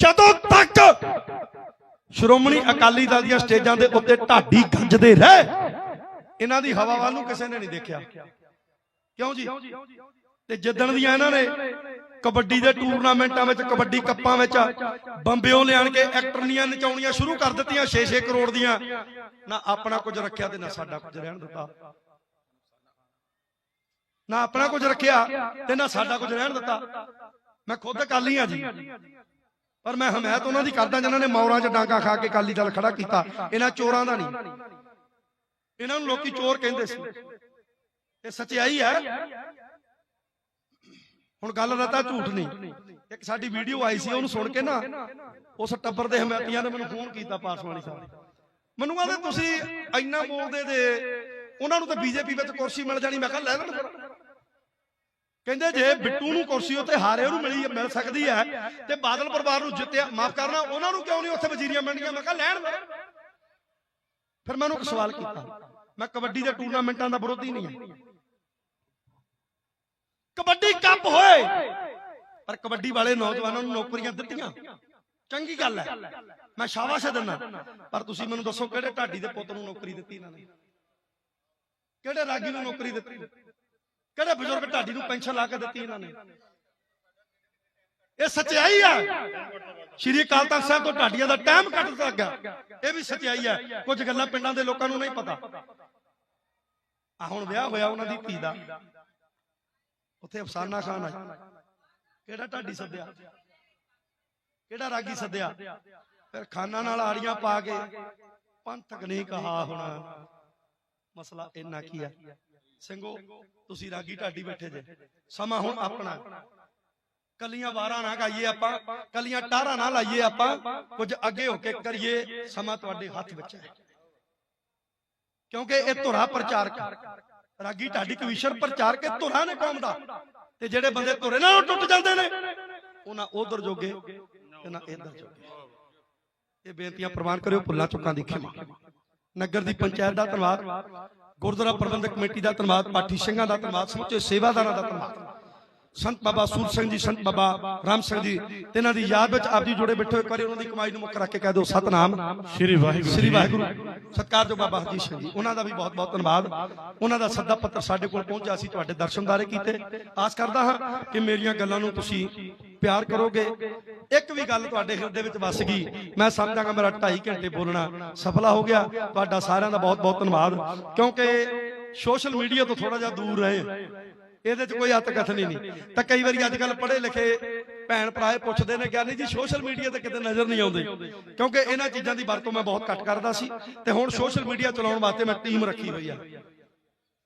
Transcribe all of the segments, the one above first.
ਜਦੋਂ ਤੱਕ ਸ਼੍ਰੋਮਣੀ ਅਕਾਲੀ ਦਲ ਦੀਆਂ ਸਟੇਜਾਂ ਦੇ ਉੱਤੇ ਢਾਡੀ ਗੰਜਦੇ ਰਹੇ, ਇਹਨਾਂ ਦੀ ਹਵਾ ਵੱਲ ਨੂੰ ਕਿਸੇ ਨੇ ਨਹੀਂ ਦੇਖਿਆ। ਕਿਉਂ ਜੀ? ਤੇ ਜਿੱਦਣ ਦੀਆਂ ਇਹਨਾਂ ਨੇ ਕਬੱਡੀ ਦੇ ਟੂਰਨਾਮੈਂਟਾਂ ਵਿੱਚ, ਕਬੱਡੀ ਕੱਪਾਂ ਵਿੱਚ ਬੰਬਿਓ ਲਿਆਣ ਕੇ ਐਕਟਰਨੀਆਂ ਨਚਾਉਣੀਆਂ ਸ਼ੁਰੂ ਕਰ ਦਿੱਤੀਆਂ 6-6 ਕਰੋੜ ਦੀਆਂ, ਨਾ ਆਪਣਾ ਕੁਝ ਰੱਖਿਆ ਤੇ ਨਾ ਸਾਡਾ ਕੁਝ ਰਹਿਣ ਦਿੱਤਾ। ਨਾ ਆਪਣਾ ਕੁਝ ਰੱਖਿਆ ਤੇ ਨਾ ਸਾਡਾ ਕੁਝ ਰਹਿਣ ਦਿੱਤਾ। ਮੈਂ ਖੁਦ ਅਕਾਲੀ ਆ ਜੀ। ਪਰ ਮੈਂ ਹਮਾਇਤ ਉਹਨਾਂ ਦੀ ਕਰਦਾ ਜਿਨ੍ਹਾਂ ਨੇ ਮੌਰਾਂ 'ਚ ਡਾਂਗਾ ਖਾ ਕੇ ਅਕਾਲੀ ਦਲ ਖੜਾ ਕੀਤਾ। ਇਹਨਾਂ ਚੋਰਾਂ ਦਾ ਨਹੀਂ। ਇਹਨਾਂ ਨੂੰ ਲੋਕੀ ਚੋਰ ਕਹਿੰਦੇ ਸੀ। ਇਹ ਸਚਾਈ ਹੈ। ਹੁਣ ਗੱਲ ਦਾ ਤਾਂ ਝੂਠ ਨਹੀਂ। ਇੱਕ ਸਾਡੀ ਵੀਡੀਓ ਆਈ ਸੀ ਉਹਨੂੰ ਸੁਣ ਕੇ ਨਾ ਉਸ ਟੱਬਰ ਦੇ ਹਮਾਇਤੀਆਂ ਨੇ ਮੈਨੂੰ ਫੋਨ ਕੀਤਾ ਪਾਸਵਾਨੀ ਸਾਹਿਬ। ਮੈਨੂੰ ਕਹਿੰਦੇ ਤੁਸੀਂ ਇੰਨਾ ਬੋਲਦੇ ਦੇ ਉਹਨਾਂ ਨੂੰ ਤਾਂ ਬੀਜੇਪੀ ਵਿੱਚ ਕੁਰਸੀ ਮਿਲ ਜਾਣੀ। ਮੈਂ ਕਿਹਾ ਲੈ ਲੈਣ ਫਿਰ। ਕਹਿੰਦੇ ਜੇ ਬਿੱਟੂ ਨੂੰ ਕੁਰਸੀ ਉੱਤੇ ਹਾਰੇ ਉਹਨੂੰ ਮਿਲੀ ਮਿਲ ਸਕਦੀ ਹੈ ਤੇ ਬਾਦਲ ਪਰਿਵਾਰ ਨੂੰ ਜਿੱਤਿਆ ਮਾਫ ਕਰਨਾ ਉਹਨਾਂ ਨੂੰ ਕਿਉਂ ਨਹੀਂ ਉੱਥੇ ਵਜ਼ੀਰੀਆਂ ਮਿਲਣਗੀਆਂ? ਮੈਂ ਕਿਹਾ ਲੈਣ ਫਿਰ ਮੈਂ ਉਹਨੂੰ ਇੱਕ ਸਵਾਲ ਕੀਤਾ। ਮੈਂ ਕਬੱਡੀ ਦੇ ਟੂਰਨਾਮੈਂਟਾਂ ਦਾ ਵਿਰੋਧੀ ਨਹੀਂ ਹਾਂ। ਕਬੱਡੀ ਕੱਪ ਹੋਏ। ਪਰ ਕਬੱਡੀ ਵਾਲੇ ਨੌਜਵਾਨਾਂ ਨੂੰ ਨੌਕਰੀਆਂ ਦਿੱਤੀਆਂ। ਚੰਗੀ ਗੱਲ ਹੈ। ਮੈਂ ਸ਼ਾਬਾਸ਼ ਦਿੰਦਾ। ਪਰ ਤੁਸੀਂ ਮੈਨੂੰ ਦੱਸੋ ਕਿਹੜੇ ਢਾਡੀ ਦੇ ਪੁੱਤ ਨੂੰ ਨੌਕਰੀ ਦਿੱਤੀ ਇਹਨਾਂ ਨੇ? ਕਿਹੜੇ ਰਾਗੀ ਨੂੰ ਨੌਕਰੀ ਦਿੱਤੀ? ਕਿਹੜੇ ਬਜ਼ੁਰਗ ਢਾਡੀ ਨੂੰ ਪੈਨਸ਼ਨ ਲਾ ਕੇ ਦਿੱਤੀ ਇਹਨਾਂ ਨੇ? ਇਹ ਸਚਾਈ ਆ। ਸ਼੍ਰੀ ਅਕਾਲ ਤਖਤ ਸਾਹਿਬ ਤੋਂ ਢਾਡੀਆਂ ਦਾ ਟਾਈਮ ਕੱਟ ਦਿੱਤਾ ਗਿਆ। ਇਹ ਵੀ ਸਚਾਈ ਹੈ ਕੁਝ ਗੱਲਾਂ ਪਿੰਡਾਂ ਦੇ ਲੋਕਾਂ ਨੂੰ ਨਹੀਂ ਪਤਾ। ਆ ਹੁਣ ਵਿਆਹ ਹੋਇਆ ਉਹਨਾਂ ਦੀ ਧੀ ਦਾ। ਉੱਥੇ ਅਫਸਾਨਾ ਖਾਨ ਆਇਆ ਕਿਹੜਾ ਢਾਡੀ ਸੱਦਿਆ? ਕਿਹੜਾ ਰਾਗੀ ਸੱਦਿਆ? ਫਿਰ ਖਾਨਾ ਨਾਲ ਆੜੀਆਂ ਪਾ ਕੇ ਪੰਥਕ ਨਹੀਂ ਕਹਾ ਹੁਣ, ਮਸਲਾ ਇੰਨਾ ਕੀ ਹੈ ਸਿੰਘੋ ਤੁਸੀਂ ਰਾਗੀ ਢਾਡੀ ਬੈਠੇ ਜੇ। ਸਮਾਂ ਹੁਣ ਆਪਣਾ। ਕੱਲੀਆਂ ਵਾਰਾਂ ਨਾ ਗਾਈਏ ਆਪਾਂ ਕੱਲੀਆਂ ਟਾਰਾਂ ਨਾ ਲਾਈਏ ਆਪਾਂ। ਕੁਝ ਅੱਗੇ ਹੋ ਕੇ ਕਰੀਏ ਸਮਾਂ ਤੁਹਾਡੇ ਹੱਥ ਵਿੱਚ ਹੈ। ਕਿਉਂਕਿ ਇਹ ਧੁਰਾ ਪ੍ਰਚਾਰਕ ਰਾਗੀ ਢਾਡੀ ਕਵੀਸ਼ਰ ਪ੍ਰਚਾਰਕ ਇਹ ਧੁਰਾ ਨੇ ਕੌਮ ਦਾ। ਤੇ ਜਿਹੜੇ ਬੰਦੇ ਧੁਰੇ ਨਾਲ ਟੁੱਟ ਜਾਂਦੇ ਨੇ ਉਹਨਾਂ ਉਧਰ ਜੋਗੇ ਤੇ ਨਾ ਇਧਰ ਜੋਗੇ। ਇਹ ਬੇਨਤੀਆਂ ਪ੍ਰਵਾਨ ਕਰਿਓ ਭੁੱਲਾਂ ਚੁੱਕਾਂ ਦੀ ਖਿਮਾ। ਨਗਰ ਦੀ ਪੰਚਾਇਤ ਦਾ ਧੰਨਵਾਦ। ਗੁਰਦੁਆਰਾ ਪ੍ਰਬੰਧਕ ਕਮੇਟੀ ਦਾ ਧੰਨਵਾਦ ਪਾਠੀ ਸਿੰਘਾਂ ਦਾ ਧੰਨਵਾਦ ਸਮੁੱਚੇ ਸੇਵਾਦਾਰਾਂ ਦਾ ਧੰਨਵਾਦ। ਸੰਤ ਬਾਬਾ ਸੂਰ ਸਿੰਘ ਜੀ ਸੰਤ ਬਾਬਾ ਰਾਮ ਸਿੰਘ ਜੀ ਤੇ ਇਹਨਾਂ ਦੀ ਯਾਦ ਵਿੱਚ ਆਪ ਜੀ ਜੁੜੇ ਬੈਠੇ ਹੋਏ ਕਰੀ ਉਹਨਾਂ ਦੀ ਕਮਾਈ ਨੂੰ ਮੁੱਖ ਰੱਖ ਕੇ ਕਹਿ ਦਿਓ ਸਤਨਾਮ। ਸ਼੍ਰੀ ਵਾਹਿਗੁਰੂ ਸ੍ਰੀ ਵਾਹਿਗੁਰੂ। ਸਤਿਕਾਰਯੋਗ ਬਾਬਾ ਹਰਜੀਤ ਸਿੰਘ ਜੀ ਉਹਨਾਂ ਦਾ ਵੀ ਬਹੁਤ ਬਹੁਤ ਧੰਨਵਾਦ। ਉਹਨਾਂ ਦਾ ਸੱਦਾ ਪੱਤਰ ਸਾਡੇ ਕੋਲ ਪਹੁੰਚਿਆ ਸੀ ਤੁਹਾਡੇ ਦਰਸ਼ਨਦਾਰੇ ਕੀਤੇ। ਆਸ ਕਰਦਾ ਹਾਂ ਕਿ ਮੇਰੀਆਂ ਗੱਲਾਂ ਨੂੰ ਤੁਸੀਂ ਪਿਆਰ ਕਰੋਗੇ ਇੱਕ ਵੀ ਗੱਲ ਤੁਹਾਡੇ ਹਿਰਦੇ ਵਿੱਚ ਵਸ ਗਈ, ਮੈਂ ਸਮਝਾਂਗਾ ਮੇਰਾ 2.5 ਘੰਟੇ ਬੋਲਣਾ ਸਫਲਾ ਹੋ ਗਿਆ, ਤੁਹਾਡਾ ਸਾਰਿਆਂ ਦਾ ਬਹੁਤ ਬਹੁਤ ਧੰਨਵਾਦ, ਕਿਉਂਕਿ ਸੋਸ਼ਲ ਮੀਡੀਆ ਤੋਂ ਥੋੜਾ ਜਿਹਾ ਦੂਰ ਰਹੇ, ਇਹਦੇ 'ਚ ਕੋਈ ਹੱਤ ਕਥਨੀ ਨਹੀਂ। ਤਾਂ ਕਈ ਵਾਰੀ ਅੱਜ ਕੱਲ ਪੜ੍ਹੇ ਲਿਖੇ ਭੈਣ ਭਰਾ ਪੁੱਛਦੇ ਨੇ ਗਿਆਨੀ ਜੀ, ਸੋਸ਼ਲ ਮੀਡੀਆ ਤੇ ਕਿਤੇ ਨਜ਼ਰ ਨਹੀਂ ਆਉਂਦੇ? ਕਿਉਂਕਿ ਇਹਨਾਂ ਚੀਜ਼ਾਂ ਦੀ ਵਰਤੋਂ ਮੈਂ ਬਹੁਤ ਘੱਟ ਕਰਦਾ ਸੀ ਤੇ ਹੁਣ ਸੋਸ਼ਲ ਮੀਡੀਆ ਚਲਾਉਣ ਵਾਸਤੇ ਮੈਂ ਟੀਮ ਰੱਖੀ ਹੋਈ ਆ।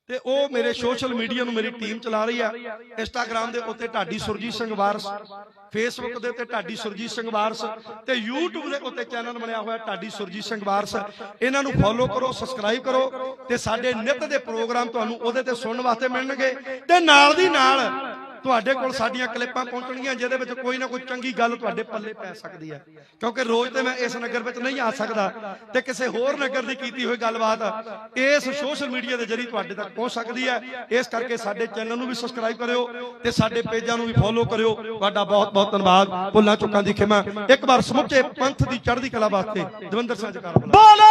ਤੇ ਉਹ ਮੇਰੇ ਸੋਸ਼ਲ ਮੀਡੀਆ ਨੂੰ ਮੇਰੀ ਟੀਮ ਚਲਾ ਰਹੀ ਆ। ਇੰਸਟਾਗ੍ਰam ਦੇ ਉੱਤੇ ਢਾਡੀ ਸੁਰਜੀਤ ਸਿੰਘ ਵਾਰਸ ਫੇਸਬੁੱਕ ਦੇ ਉੱਤੇ ਢਾਡੀ ਸੁਰਜੀਤ ਸਿੰਘ ਵਾਰਸ ਤੇ YouTube ਦੇ ਉੱਤੇ ਚੈਨਲ ਬਣਿਆ ਹੋਇਆ ਢਾਡੀ ਸੁਰਜੀਤ ਸਿੰਘ ਵਾਰਸ। ਇਹਨਾਂ ਨੂੰ ਫੋਲੋ ਕਰੋ ਸਬਸਕ੍ਰਾਈਬ ਕਰੋ ਤੇ ਸਾਡੇ ਨਿੱਤ ਦੇ ਪ੍ਰੋਗਰਾਮ ਤੁਹਾਨੂੰ ਉਹਦੇ ਤੇ ਸੁਣਨ ਵਾਸਤੇ ਮਿਲਣਗੇ ਤੇ ਨਾਲ ਦੀ ਨਾਲ ਤੁਹਾਡੇ ਕੋਲ ਸਾਡੀਆਂ ਕਲਿੱਪਾਂ ਪਹੁੰਚਣਗੀਆਂ ਜਿਹਦੇ ਵਿੱਚ ਕੋਈ ਨਾ ਕੋਈ ਚੰਗੀ ਗੱਲ ਤੁਹਾਡੇ ਪੱਲੇ ਪੈ ਸਕਦੀ ਹੈ। ਕਿਉਂਕਿ ਰੋਜ਼ ਤੇ ਮੈਂ ਇਸ ਨਗਰ ਵਿੱਚ ਨਹੀਂ ਆ ਸਕਦਾ ਤੇ ਕਿਸੇ ਹੋਰ ਨਗਰ ਦੀ ਕੀਤੀ ਹੋਈ ਗੱਲਬਾਤ ਇਸ ਸੋਸ਼ਲ ਮੀਡੀਆ ਦੇ ਜ਼ਰੀਏ ਤੁਹਾਡੇ ਤੱਕ ਪਹੁੰਚ ਸਕਦੀ ਹੈ। ਇਸ ਕਰਕੇ ਸਾਡੇ ਚੈਨਲ ਨੂੰ ਵੀ ਸਬਸਕ੍ਰਾਈਬ ਕਰਿਓ ਤੇ ਸਾਡੇ ਪੇਜਾਂ ਨੂੰ ਵੀ ਫੋਲੋ ਕਰਿਓ। ਤੁਹਾਡਾ ਬਹੁਤ ਬਹੁਤ ਧੰਨਵਾਦ। ਭੁੱਲਾਂ ਚੁੱਕਾਂ ਦੀ ਖਿਮਾ। ਇੱਕ ਵਾਰ ਸਮੁੱਚੇ ਪੰਥ ਦੀ ਚੜ੍ਹਦੀ ਕਲਾ ਵਾਸਤੇ ਦਵਿੰਦਰ ਸਿੰਘ ਜਕਾਰ ਬੋਲੇ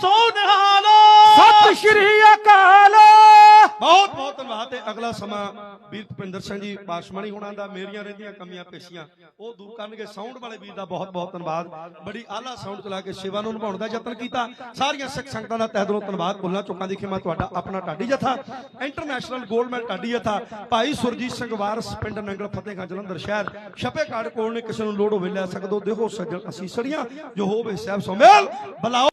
ਸੋਨਹਾਲ। ਸਤਿ ਸ਼੍ਰੀ ਅਕਾਲ। ਬਹੁਤ ਤੇ ਅਗਲਾ ਸਮਾਂ ਵੀਰ ਭੁਪਿੰਦਰ ਸਿੰਘ ਜੀ ਪਾਸ਼ਮਣੀ ਹੋਣਾ ਦਾ, ਮੇਰੀਆਂ ਰਹਿੰਦੀਆਂ ਕਮੀਆਂ ਪੇਸ਼ੀਆਂ। ਉਹ ਦੂਰ ਕਰਨਗੇ ਸਾਊਂਡ ਵਾਲੇ ਵੀਰ ਦਾ ਬਹੁਤ ਬਹੁਤ ਧੰਨਵਾਦ। ਬੜੀ ਆਲਾ ਸਾਊਂਡ ਚਲਾ ਕੇ ਸੇਵਾ ਨੂੰ ਨਿਭਾਉਣ ਦਾ ਯਤਨ ਕੀਤਾ। ਸਾਰੀਆਂ ਸਿੱਖ ਸੰਗਤਾਂ ਦਾ ਤਹਿ ਦਿਲੋਂ ਧੰਨਵਾਦ। ਭੁੱਲਾਂ ਚੁੱਕਾਂ ਦੀ ਖਿਮਾ ਤੁਹਾਡਾ ਆਪਣਾ ਢਾਡੀ ਜਥਾ। ਇੰਟਰਨੈਸ਼ਨਲ 골ਡਮੈਨ ਢਾਡੀ ਜਥਾ। ਭਾਈ ਸੁਰਜੀਤ ਸਿੰਘ ਵਾਰਸ, ਪਿੰਡ ਨੰਗਲ ਫਤਿਹਗੜ੍ਹ, ਜਲੰਧਰ ਸ਼ਹਿਰ। ਛਪੇ ਕਾਰਡ ਕੋਲ ਨੇ ਕਿਸੇ ਨੂੰ ਲੋੜ ਹੋਵੇ ਲੈ ਸਕਦੋ ਦੇਖੋ ਸੱਜਣ ਅਸੀਂ ਸੜੀਆਂ। ਜੋ ਹੋਵੇ ਸਹਿਬ ਸੁਮੇਲ। ਬਲਾਓ।